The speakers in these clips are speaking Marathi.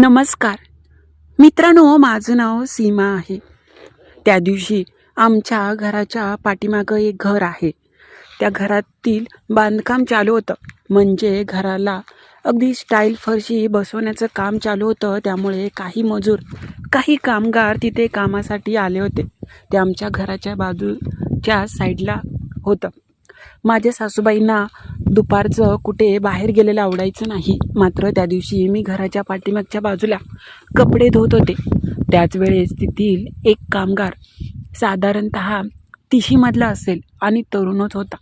नमस्कार. मित्रांनो माझं नाव सीमा आहे. त्या दिवशी आमच्या घराच्या पाठीमागं एक घर आहे. त्या घरातील बांधकाम चालू होतं. म्हणजे घराला अगदी स्टाईल फरशी बसवण्याचं काम चालू होतं. त्यामुळे काही मजूर काही कामगार तिथे कामासाठी आले होते. ते आमच्या घराच्या बाजूच्या साईडला होतं. माझ्या सासूबाईंना दुपारचं कुठे बाहेर गेलेलं आवडायचं नाही. मात्र त्या दिवशी मी घराच्या पाठीमागच्या बाजूला कपडे धुत होते. त्याच वेळेस तेथील एक कामगार साधारणत तिशीमधला असेल आणि तरुणच होता.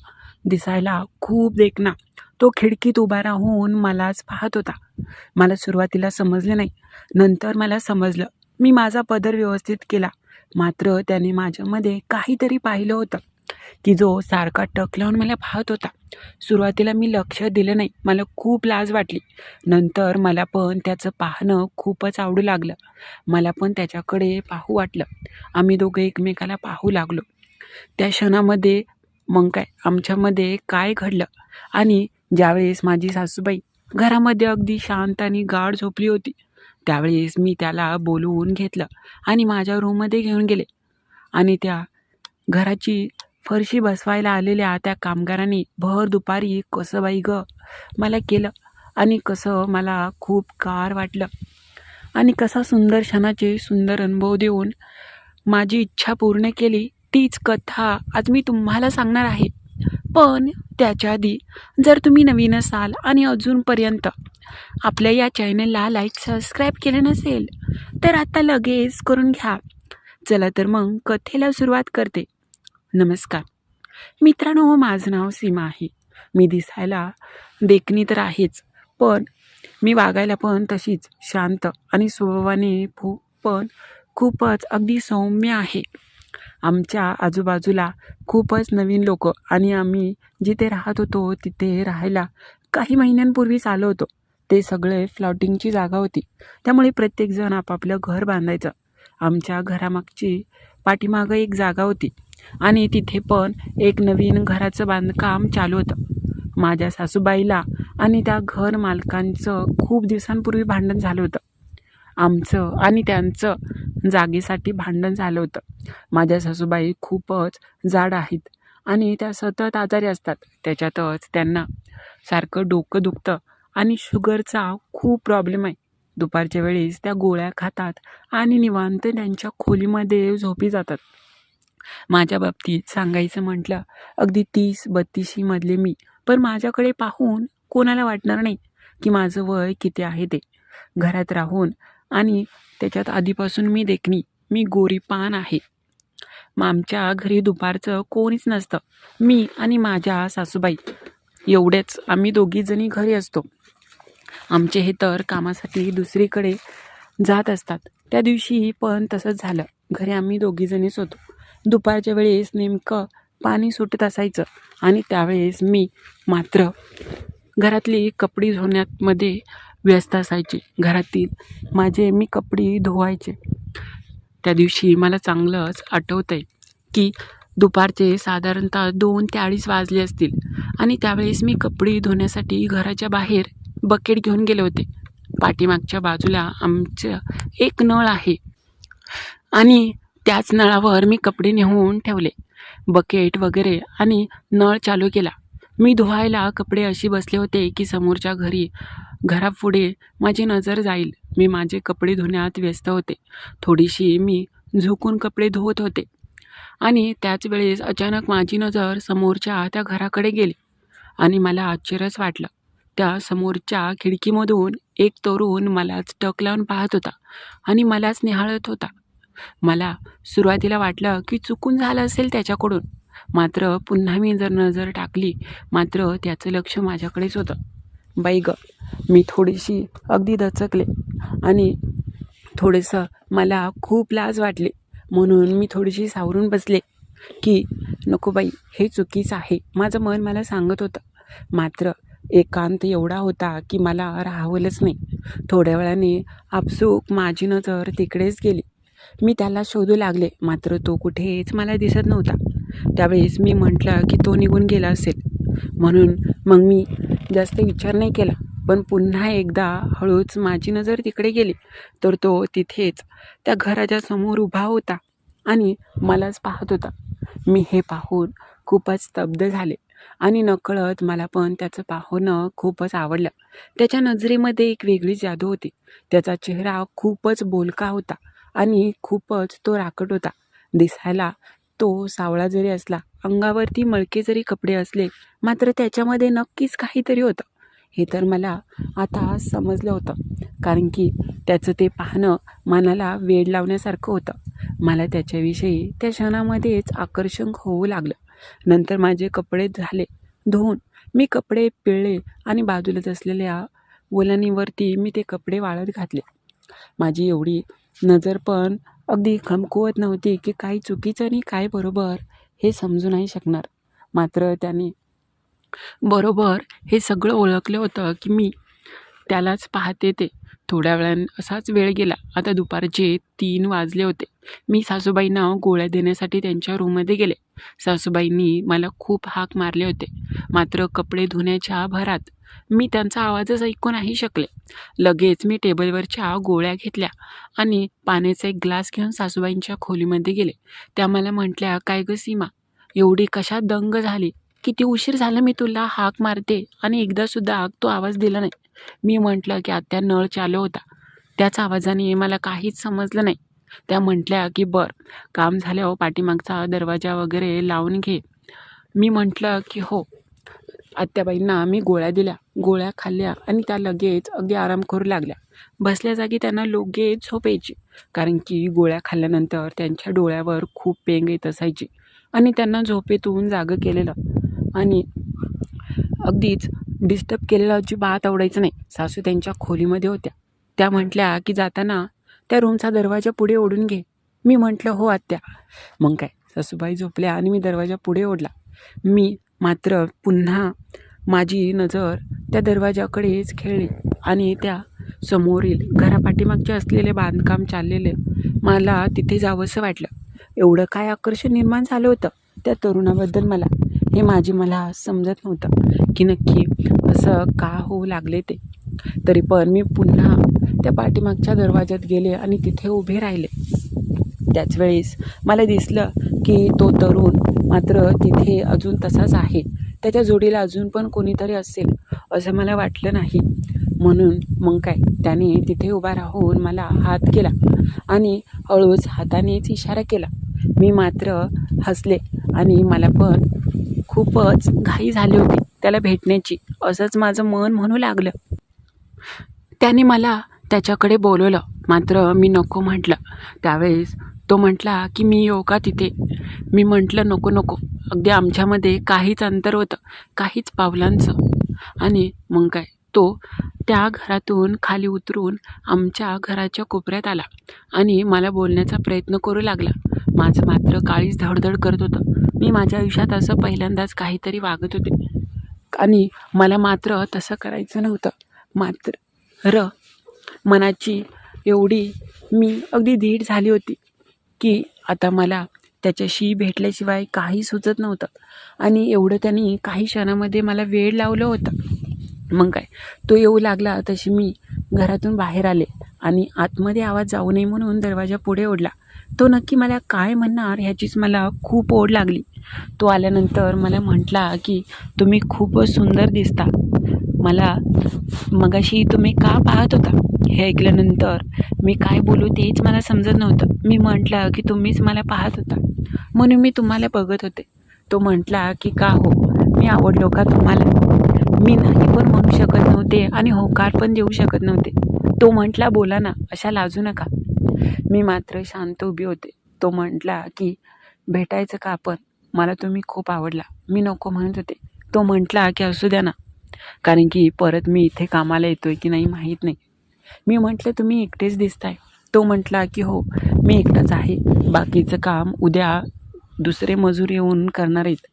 दिसायला खूप देखना तो खिडकीत उभा राहून मलाच पाहत होता. मला सुरुवातीला समजलं नाही. नंतर मला समजलं. मी माझा पदर व्यवस्थित केला. मात्र त्याने माझ्यामध्ये काहीतरी पाहिलं होतं. की जो सारखा टक लावून मला पाहत होता. सुरुवातीला मी लक्ष दिलं नाही. मला खूप लाज वाटली. नंतर मला पण त्याचं पाहणं खूपच आवडू लागलं. मला पण त्याच्याकडे पाहू वाटलं. आम्ही दोघं एकमेकाला पाहू लागलो. त्या क्षणामध्ये मग काय? आमच्यामध्ये काय घडलं? आणि ज्यावेळेस माझी सासूबाई घरामध्ये अगदी शांत आणि गाढ झोपली होती त्यावेळेस मी त्याला बोलवून घेतलं आणि माझ्या रूममध्ये घेऊन गेले. आणि त्या घराची फरशी बसवायला आलेल्या त्या कामगारांनी भर दुपारी कसं बाई ग? मला केलं आणि कसं मला खूप कार वाटलं. आणि कसा सुंदर क्षणाचे सुंदर अनुभव देऊन माझी इच्छा पूर्ण केली तीच कथा आज मी तुम्हाला सांगणार आहे. पण त्याच्या आधी जर तुम्ही नवीन असाल आणि अजूनपर्यंत आपल्या या चॅनलला लाईक सबस्क्राईब केलं नसेल तर आता लगेच करून घ्या. चला तर मग कथेला सुरुवात करते. नमस्कार. मित्रांनो माझं नाव सीमा आहे. मी दिसायला देखणी तर आहेच पण मी वागायला पण तशीच शांत आणि स्वभावाने फू पण खूपच अगदी सौम्य आहे. आमच्या आजूबाजूला खूपच नवीन लोक आणि आम्ही जिथे राहत होतो तिथे राहायला काही महिन्यांपूर्वीच आलो होतो. ते सगळे फ्लॉटिंगची जागा होती. त्यामुळे प्रत्येकजण आपापलं घर बांधायचं. आमच्या घरामागची पाठीमागं एक जागा होती. आणि तिथे पण एक नवीन घराचं बांधकाम चालू होतं. माझ्या सासूबाईला आणि त्या घर मालकांचं खूप दिवसांपूर्वी भांडण झालं होतं. आमचं आणि त्यांचं जागेसाठी भांडण झालं होतं. माझ्या सासूबाई खूपच जाड आहेत आणि त्या सतत आजारी असतात. त्याच्यातच त्यांना सारखं डोकं दुखतं आणि शुगरचा खूप प्रॉब्लेम आहे. दुपारच्या वेळेस त्या गोळ्या खातात आणि निवांत त्यांच्या खोलीमध्ये झोपी जातात. माझ्या बाबतीत सांगायचं म्हटलं अगदी तीस बत्तीशीमधले मी पण माझ्याकडे पाहून कोणाला वाटणार नाही की माझं वय किती आहे ते. घरात राहून आणि त्याच्यात आधीपासून मी देखणी मी गोरीपान आहे. आमच्या घरी दुपारचं कोणीच नसतं मी आणि माझ्या सासूबाई. एवढेच आम्ही दोघीजणी घरी असतो. आमचे हे तर कामासाठी दुसरीकडे जात असतात. त्या दिवशी पण तसंच झालं. घरी आम्ही दोघीजणीच होतो. दुपारच्या वेळेस नेमकं पाणी सुटत असायचं आणि त्यावेळेस मी मात्र घरातली कपडी धुण्यामध्ये व्यस्त असायचे. घरातील माझे मी कपडे धुवायचे. त्या दिवशी मला चांगलंच आठवतं आहे की दुपारचे साधारणतः दोन ते अडीच वाजले असतील आणि त्यावेळेस मी कपडे धुण्यासाठी घराच्या बाहेर बकेट घेऊन गेले होते. पाठीमागच्या बाजूला आमचं एक नळ आहे. आणि त्याच नळावर मी कपडे नेऊन ठेवले. बकेट वगैरे आणि नळ चालू केला. मी धुवायला कपडे अशी बसले होते की समोरच्या घरी घरापुढे माझी नजर जाईल. मी माझे कपडे धुण्यात व्यस्त होते. थोडीशी मी झुकून कपडे धुवत होते. आणि त्याच वेळेस अचानक माझी नजर समोरच्या त्या घराकडे गेली. आणि मला आश्चर्यच वाटलं. त्या समोरच्या खिडकीमधून एक तरुण मलाच टक लावून पाहत होता आणि मलाच निहाळत होता. मला सुरुवातीला वाटलं की चुकून झालं असेल त्याच्याकडून. मात्र पुन्हा मी जर नजर टाकली मात्र त्याचं लक्ष माझ्याकडेच होतं. बाई ग मी थोडीशी अगदी दचकले आणि थोडंसं मला खूप लाज वाटली. म्हणून मी थोडीशी सावरून बसले की नको बाई हे चुकीचं आहे. माझं मन मला सांगत होतं. मात्र एकांत एवढा होता की मला राहावलंच नाही. थोड्या वेळाने आपसूक माझी नजर तिकडेच गेली. मी त्याला शोधू लागले मात्र तो कुठेच मला दिसत नव्हता. त्यावेळेस मी म्हटलं की तो निघून गेला असेल. म्हणून मग मी जास्त विचार नाही केला पण पुन्हा एकदा हळूच माझी नजर तिकडे गेली. तर तो तिथेच त्या घराच्या समोर उभा होता आणि मलाच पाहत होता. मी हे पाहून खूपच स्तब्ध झाले. आणि नकळत मला पण त्याचं पाहणं खूपच आवडलं. त्याच्या नजरेमध्ये एक वेगळी जादू होती. त्याचा चेहरा खूपच बोलका होता आणि खूपच तो राकट होता. दिसायला तो सावळा जरी असला अंगावरती मळके जरी कपडे असले मात्र त्याच्यामध्ये नक्कीच काहीतरी होतं. हे तर मला आता समजलं होतं. कारण की त्याचं ते पाहणं मनाला वेड लावण्यासारखं होतं. मला त्याच्याविषयी त्या क्षणामध्येच आकर्षण होऊ लागलं. नंतर माझे कपडे झाले. धुवून मी कपडे पिळले आणि बाजूलाच असलेल्या वलनीवरती मी ते कपडे वाळत घातले. माझी एवढी नजर पण अगदी खमकुवत नव्हती की काही चुकीचं आणि काय बरोबर हे समजू नाही शकणार. मात्र त्याने बरोबर हे सगळं ओळखलं होतं की मी त्यालाच पाहते ते. थोड्या वेळानं असाच वेळ गेला. आता दुपारचे तीन वाजले होते. मी सासूबाईंना गोळ्या देण्यासाठी त्यांच्या रूममध्ये गेले. सासूबाईंनी मला खूप हाक मारले होते. मात्र कपडे धुण्याच्या भरात मी त्यांचा आवाजच ऐकू नाही शकले. लगेच मी टेबलवरच्या गोळ्या घेतल्या आणि पाण्याचा एक ग्लास घेऊन सासूबाईंच्या खोलीमध्ये गेले. त्या मला म्हटल्या काय गं सीमा? एवढी कशा दंग झाली? किती उशीर झाला मी तुला हाक मारते आणि एकदासुद्धा तो आवाज दिला नाही. मी म्हटलं की आत्या नळ चालू होता. त्याच आवाजाने मला काहीच समजलं नाही. त्या म्हटल्या की बर काम झाल्यावर पाठीमागचा दरवाजा वगैरे लावून घे. मी म्हटलं की हो. आत्याबाईंना मी गोळ्या दिल्या. गोळ्या खाल्ल्या आणि त्या लगेच अगदी आराम करू लागल्या. बसल्या जागी त्यांना लगेच झोप यायची कारण की गोळ्या खाल्ल्यानंतर त्यांच्या डोळ्यावर खूप पेंग येत असायची. आणि त्यांना झोपेतून जागं केलेलं. आणि अगदीच डिस्टर्ब केलेला अजिबात आवडायचं नाही सासू त्यांच्या खोलीमध्ये होत्या. त्या म्हटल्या की जाताना त्या रूमचा दरवाजा पुढे ओढून घे. मी म्हटलं हो आत्या. मग काय? सासूबाई झोपल्या आणि मी दरवाजा पुढे ओढला. मी मात्र पुन्हा माझी नजर त्या दरवाजाकडेच खेळली आणि त्या समोरील घरापाठीमागचे असलेले बांधकाम चाललेले मला तिथे जावंसं वाटलं. एवढं काय आकर्षण निर्माण झालं होतं त्या तरुणाबद्दल मला? हे माझी मला समजत नव्हतं की नक्की असं का होऊ लागले ते. तरी पण मी पुन्हा त्या पाठीमागच्या दरवाज्यात गेले आणि तिथे उभे राहिले. त्याच वेळेस मला दिसलं की तो तरुण मात्र तिथे अजून तसाच आहे. त्याच्या जोडीला अजून पण कोणीतरी असेल असं मला वाटलं नाही. म्हणून मग काय त्याने तिथे उभा राहून मला हात केला आणि हळूच हातानेच इशारा केला. मी मात्र हसले आणि मला पण खूपच घाई झाली होती त्याला भेटण्याची. असंच माझं मन म्हणू लागलं. त्याने मला त्याच्याकडे बोलवलं. मात्र मी नको म्हटलं. त्यावेळेस तो म्हटला की मी येऊ का तिथे? मी म्हटलं नको नको. अगदी आमच्यामध्ये काहीच अंतर होतं. काहीच पावलांचं. आणि मग काय? तो त्या घरातून खाली उतरून आमच्या घराच्या कोपऱ्यात आला आणि मला बोलण्याचा प्रयत्न करू लागला. माझं मात्र काळीच धडधड करत होतं. मी माझ्या आयुष्यात असं पहिल्यांदाच काहीतरी वागत होते. आणि मला मात्र तसं करायचं नव्हतं. मात्र र मनाची एवढी मी अगदी धीट झाली होती की आता मला त्याच्याशी भेटल्याशिवाय काही सुचत नव्हतं. आणि एवढं त्यांनी काही क्षणामध्ये मला वेळ लावलं होतं. मग काय? तो येऊ लागला तशी मी घरातून बाहेर आले आणि आतमध्ये आवाज जाऊ नये म्हणून दरवाजा पुढे ओढला. तो नक्की मला काय म्हणणार ह्याचीच मला खूप ओढ लागली. तो आल्यानंतर मला म्हटला की तुम्ही खूपच सुंदर दिसता. मला मगाशी तुम्ही का पाहत होता? हे ऐकल्यानंतर मी काय बोलू तेच मला समजत नव्हतं. मी म्हटलं की तुम्हीच मला पाहत होता. म्हणून मी तुम्हाला बघत होते. तो म्हटला की का हो? मी आवडलो का तुम्हाला? मी नाही पण म्हणू शकत नव्हते आणि होकार पण देऊ शकत नव्हते. तो म्हटला बोला ना अशा लाजू नका. मी मात्र शांत उभी होते. तो म्हटला की भेटायचं का आपण? मला तुम्ही खूप आवडला. मी नको म्हणत होते. तो म्हटला की असू द्या ना. कारण की परत मी इथे कामाला येतो आहे की नाही माहीत नाही. मी म्हटलं तुम्ही एकटेच दिसताय. तो म्हटला की हो मी एकटाच आहे. बाकीचं काम उद्या दुसरे मजूर येऊन करणार आहेत.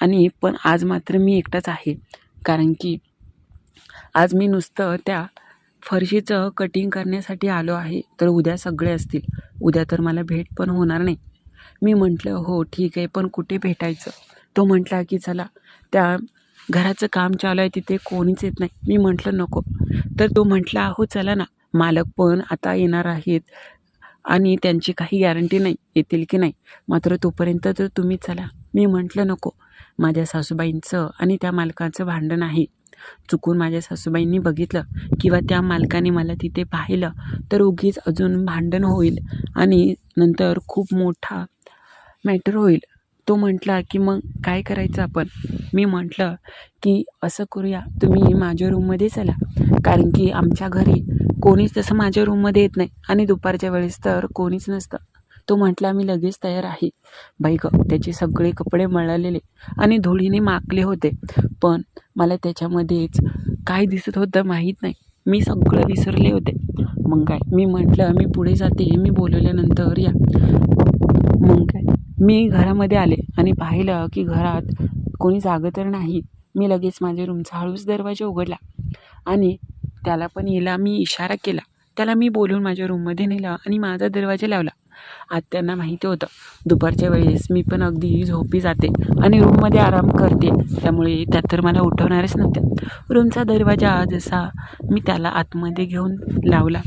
आणि पण आज मात्र मी एकटाच आहे. कारण की आज मी नुसतं त्या फरशीचं कटिंग करण्यासाठी आलो आहे. तर उद्या सगळे असतील. उद्या तर मला भेट पण होणार नाही. मी म्हटलं हो ठीक आहे पण कुठे भेटायचं? तो म्हटला की चला त्या घराचं काम चालू आहे तिथे कोणीच येत नाही. मी म्हटलं नको. तर तो म्हटला हो चला ना मालक पण आता येणार आहेत आणि त्यांची काही गॅरंटी नाही येतील की नाही. मात्र तोपर्यंत तर तुम्ही चला. मी म्हटलं नको. माझ्या सासूबाईंचं आणि त्या मालकाचं भांडण आहे. चुकून माझ्या सासूबाईंनी बघितलं किंवा त्या मालकाने मला तिथे पाहिलं तर उगीच अजून भांडण होईल आणि नंतर खूप मोठा मॅटर होईल. तो म्हटला की मग काय करायचं आपण? मी म्हटलं की असं करूया तुम्ही माझ्या रूममध्ये चला. कारण की आमच्या घरी कोणीच तसं माझ्या रूममध्ये येत नाही आणि दुपारच्या वेळेस तर कोणीच नसतं. तो म्हटला मी लगेच तयार आहे. बाई ग त्याचे सगळे कपडे मळलेले आणि धुळीने माकले होते. पण मला त्याच्यामध्येच काय दिसत होतं माहीत नाही. मी सगळं विसरले होते. मग काय? मी म्हटलं मी पुढे जाते मी बोलवल्यानंतर या. मग काय? मी घरामध्ये आले आणि पाहिलं की घरात कोणी जागं तर नाही मी लगेच माझ्या रूमचा हळूच दरवाजा उघडला आणि त्याला पण याला मी इशारा केला. त्याला मी बोलून माझ्या रूममध्ये नेलं आणि माझा दरवाजा लावला. आत्यांना माहिती होतं. दुपारच्या वेळेस मी पण अगदी झोपी जाते आणि रूममध्ये आराम करते. त्यामुळे त्यात तर मला उठवणारच नव्हत्या. रूमचा दरवाजा जसा मी त्याला आतमध्ये घेऊन लावला.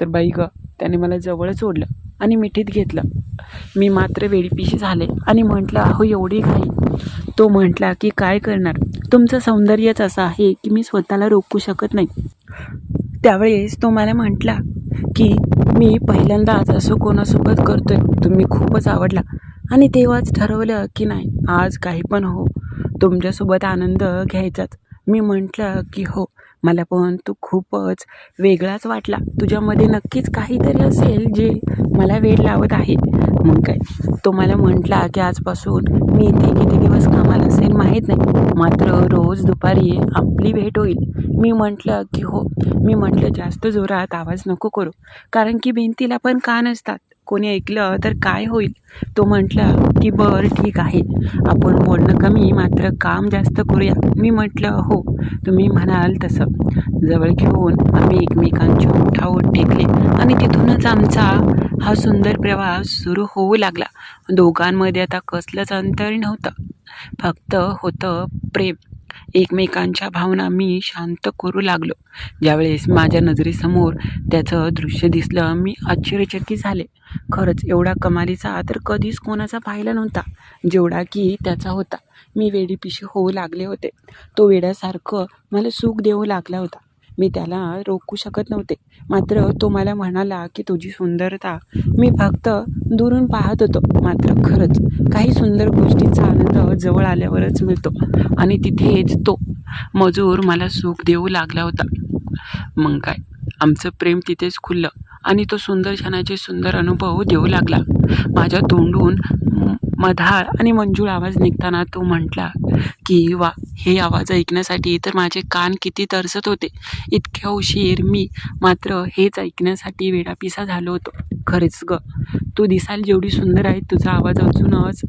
तर बाई ग त्याने मला जवळच ओढलं. आणि मिठीत घेतलं. मी मात्र वेडीपिशी झाले आणि म्हटलं अहो एवढी घाई. तो म्हटला की काय करणार? तुमचं सौंदर्यच असं आहे की मी स्वतःला रोखू शकत नाही. त्यावेळेस तो मला म्हटला की मी पहिल्यांदाच असं कोणासोबत करतोय तुम्ही खूपच आवडला. आणि तेव्हाच ठरवलं की नाही आज काही पण हो. तुमच्यासोबत आनंद घ्यायचाच. मी म्हटलं की हो मला पण तू खूपच वेगळाच वाटला. तुझ्यामध्ये नक्कीच काहीतरी असेल जे मला वेळ लावत आहे मग काय? तो मला म्हटला की आजपासून मी इथे किती दिवस कामाला असेल माहीत नाही. मात्र रोज दुपारी आपली भेट होईल. मी म्हटलं की हो मी म्हटलं जास्त जोरात आवाज नको करू. कारण की भिंतीला पण कान असतात. कोणी ऐकलं तर काय होईल? तो म्हटला की बरं ठीक आहे. आपण बोलणं कमी मात्र काम जास्त करूया. मी म्हटलं हो. तुम्ही म्हणाल तसं. जवळ घेऊन आम्ही एकमेकांची ओठाओट टेकले आणि तिथूनच आमचा हा सुंदर प्रवास सुरू होऊ लागला. दोघांमध्ये आता कसलंच अंतर नव्हतं. फक्त होतं प्रेम. एकमेकांच्या भावना मी शांत करू लागलो. ज्यावेळेस माझ्या नजरेसमोर त्याचं दृश्य दिसलं मी आश्चर्यचकित झाले. खरंच एवढा कमालीचा तर कधीच कोणाचा पाहिला नव्हता. जेवढा की त्याचा होता. मी वेडीपिशी होऊ लागले होते. तो वेड्यासारखं मला सुख देऊ लागला होता. मी त्याला रोखू शकत नव्हते. मात्र तो मला म्हणाला की तुझी सुंदरता मी फक्त दुरून पाहत होतो. मात्र खरंच काही सुंदर गोष्टींचा आनंद जवळ आल्यावरच मिळतो आणि तिथेच तो मजूर मला सुख देऊ लागला होता. मग काय? आमचं प्रेम तिथेच खुललं आणि तो सुंदर क्षणाचे सुंदर अनुभव देऊ लागला. माझ्या तोंडून मधाळ आणि मंजूळ आवाज निघताना तो म्हटला की वा हे आवाज ऐकण्यासाठी तर माझे कान किती तरसत होते. इतक्या उशीर मी मात्र हेच ऐकण्यासाठी वेडापिसा झालो होतो. खरेच ग तू दिसाल जेवढी सुंदर आहे तुझा आवाज अजूनच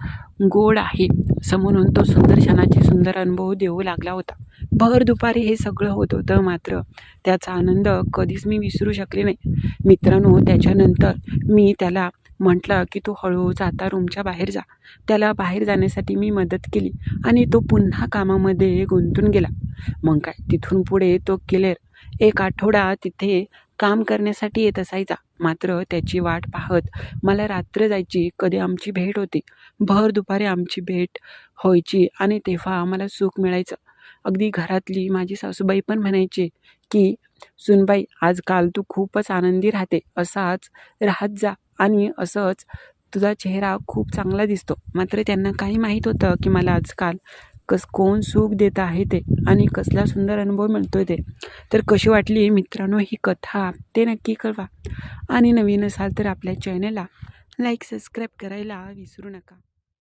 गोड आहे. असं म्हणून तो सुंदर क्षणाचे सुंदर अनुभव देऊ लागला होता. भर दुपारी हे सगळं होत होतं मात्र त्याचा आनंद कधीच मी विसरू शकले नाही. मित्रांनो त्याच्यानंतर मी त्याला म्हटलं की तू हळूहळू जाता रूमच्या बाहेर जा. त्याला बाहेर जाण्यासाठी मी मदत केली आणि तो पुन्हा कामामध्ये गुंतून गेला. मग काय? तिथून पुढे तो क्लिअर एक आठवडा तिथे काम करण्यासाठी येत असायचा. मात्र त्याची वाट पाहत मला रात्र जायची कधी आमची भेट होती. भर दुपारी आमची भेट व्हायची आणि तेव्हा आम्हाला सुख मिळायचं. अगदी घरातली माझी सासूबाई पण म्हणायची की सुनबाई आजकाल तू खूपच आनंदी राहते. असाच राहत जा. आणि असंच तुझा चेहरा खूप चांगला दिसतो. मात्र त्यांना काही माहीत होतं की मला आजकाल कस कोण सुख देत आहे ते आणि कसला सुंदर अनुभव मिळतो ते. तर कशी वाटली मित्रांनो ही कथा ते नक्की कळवा. आणि नवीन असाल तर आपल्या चॅनलला लाईक सबस्क्राईब करायला विसरू नका.